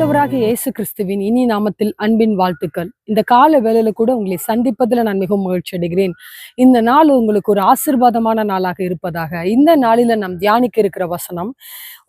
ஆண்டவராக இயேசு கிறிஸ்துவின் இனி நாமத்தில் அன்பின் வாழ்த்துக்கள். இந்த கால வேலையில கூட உங்களை சந்திப்பதில் நான் மிகவும் மகிழ்ச்சி அடைகிறேன். இந்த நாள் உங்களுக்கு ஒரு ஆசிர்வாதமான நாளாக இருப்பதாக. இந்த நாளில நாம் தியானிக்க இருக்கிற வசனம்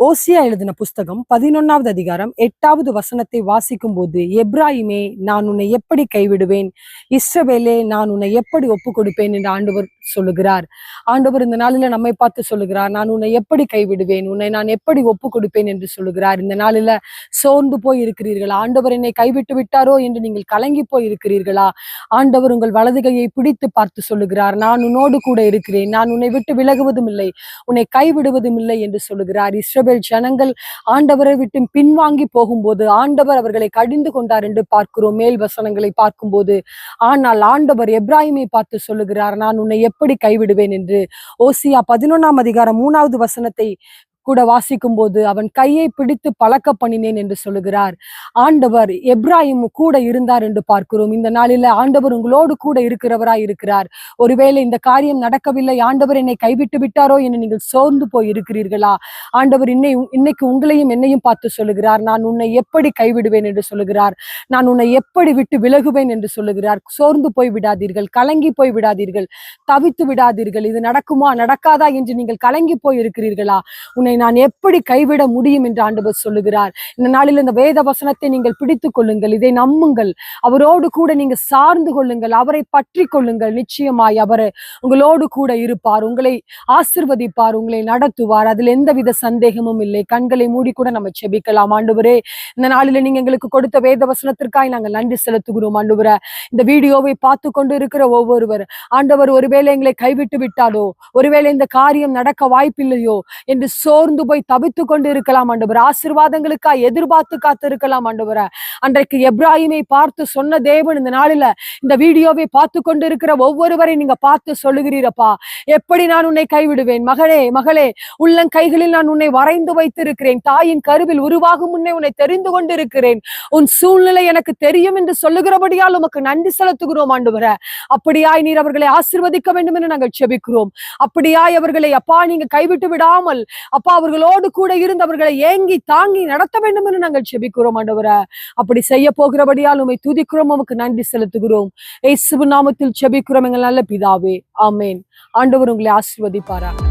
ஓசியா எழுதின புஸ்தகம் பதினொன்னாவது அதிகாரம் எட்டாவது வசனத்தை வாசிக்கும் போது எப்ராஹிமே நான் உன்னை எப்படி கைவிடுவேன்? இஸ்ரவேலே நான் உன்னை எப்படி ஒப்பு கொடுப்பேன் என்று ஆண்டவர் சொல்லுகிறார். ஆண்டவர் இந்த நாளில நம்மை பார்த்து சொல்லுகிறார் நான் உன்னை எப்படி கைவிடுவேன்? உன்னை நான் எப்படி ஒப்பு கொடுப்பேன் என்று சொல்லுகிறார். இந்த நாளில சோர்ந்து போய் இருக்கிறீர்களா ஆண்டவர் என்னை கைவிட்டு விட்டாரோ என்று நீங்கள் கலங்கி போய் இருக்கிறீர்களா ஆண்டவர் உங்கள் வலது கையை பிடித்து பார்த்து சொல்லுகிறார் நான் உன்னோடு கூட இருக்கிறேன். நான் உன்னை விட்டு விலகுவதும் இல்லை. உன்னை கைவிடுவதும் இல்லை என்று சொல்லுகிறார். இஸ்ரபேல் ஜனங்கள் ஆண்டவரை விட்டு பின்வாங்கி போகும்போது ஆண்டவர் அவர்களை கடிந்து கொண்டார் என்று பார்க்கிறோம். மேல் வசனங்களை பார்க்கும்போது ஆனால் ஆண்டவர் எப்ராஹிமை பார்த்து சொல்லுகிறார் நான் உன்னை எப்படி கைவிடுவேன்? என்று ஓசியா பதினொன்னாம் அதிகாரம் மூணாவது வசனத்தை கூட வாசிக்கும் போது அவன் கையை பிடித்து பழக்க பண்ணினேன் என்று சொல்லுகிறார். ஆண்டவர் எப்ராஹிம் கூட இருந்தார் என்று பார்க்கிறோம். இந்த நாளில ஆண்டவர் உங்களோடு கூட இருக்கிறவராய் இருக்கிறார். ஒருவேளை இந்த காரியம் நடக்கவில்லை. ஆண்டவர் என்னை கைவிட்டு விட்டாரோ என்று நீங்கள் சோர்ந்து போய் இருக்கிறீர்களா ஆண்டவர் இன்னை இன்னைக்கு உங்களையும் என்னையும் பார்த்து சொல்லுகிறார். நான் உன்னை எப்படி கைவிடுவேன் என்று சொல்லுகிறார். நான் உன்னை எப்படி விட்டு விலகுவேன் என்று சொல்லுகிறார். சோர்ந்து போய் விடாதீர்கள். கலங்கி போய் விடாதீர்கள். தவித்து விடாதீர்கள். இது நடக்குமா? நடக்காதா? என்று நீங்கள் கலங்கி போய் இருக்கிறீர்களா உன்னை நான் எப்படி கைவிட முடியும் என்று ஆண்டவர் சொல்லுகிறார். இந்த நாளில் இந்த வேத வசனத்தை நீங்கள் பிடித்துக் கொள்ளுங்கள் இதை நம்புங்கள். அவரோடு கூட நீங்க சார்ந்து கொள்ளுங்கள் அவரை பற்றி கொள்ளுங்கள். நிச்சயமாய் அவர் உங்களோடு கூட இருப்பார் உங்களை ஆசிர்வதிப்பார் உங்களை நடத்துவார். அதில் எந்தவித சந்தேகமும் இல்லை. கண்களை மூடி கூட நம்ம செபிக்கலாம் ஆண்டுவரே. இந்த நாளில நீங்க எங்களுக்கு கொடுத்த வேத வசனத்திற்காய் நாங்கள் நன்றி செலுத்துகிறோம் ஆண்டுவர. இந்த வீடியோவை பார்த்து கொண்டு இருக்கிற ஒவ்வொருவர் ஆண்டவர் ஒருவேளை எங்களை கைவிட்டு விட்டாலோ ஒருவேளை இந்த காரியம் நடக்க வாய்ப்பில்லையோ என்று சோ சோர்ந்து போய் தவித்து கொண்டு இருக்கலாம் ஆண்டவர். ஆசீர்வாதங்களுக்காய் எதிர்பார்த்து காத்து இருக்கலாம் ஆண்டவர. அன்றைக்கு எப்ராஹிமை பார்த்து சொன்ன தேவன் இந்த நாளில இந்த வீடியோவை பார்த்து கொண்டு இருக்கிற ஒவ்வொருவரை நீங்க பார்த்து சொல்லுகிறீரப்பா. எப்படி நான் உன்னை கைவிடுவேன்? மகளே மகளே உள்ளங் கைகளில் நான் உன்னை வரைந்து வைத்திருக்கிறேன். தாயின் கருவில் உருவாகும் முன்னே உன்னை தெரிந்து கொண்டிருக்கிறேன். உன் சூழ்நிலை எனக்கு தெரியும் என்று சொல்லுகிறபடியால் உமக்கு நன்றி செலுத்துகிறோம் ஆண்டவர. அப்படியாய் நீர் அவர்களை ஆசிர்வதிக்க வேண்டும் என்று நாங்கள் செபிக்கிறோம். அப்படியாய் அவர்களை அப்பா நீங்க கைவிட்டு விடாமல் அப்பா அவர்களோடு கூட இருந்து அவர்களை ஏங்கி தாங்கி நடத்த வேண்டும் என்று நாங்கள் செபிக்கிறோம் ஆண்டவர. அப்படி செய்ய போகிறபடியால் உமை துதிக்கிறோம் உமக்கு நன்றி செலுத்துகிறோம். ஏசுவு நாமத்தில் செபிக்கிறோம் எங்கள் நல்ல பிதாவே. ஆமேன். ஆண்டவர் உங்களை ஆசிர்வதிப்பாரா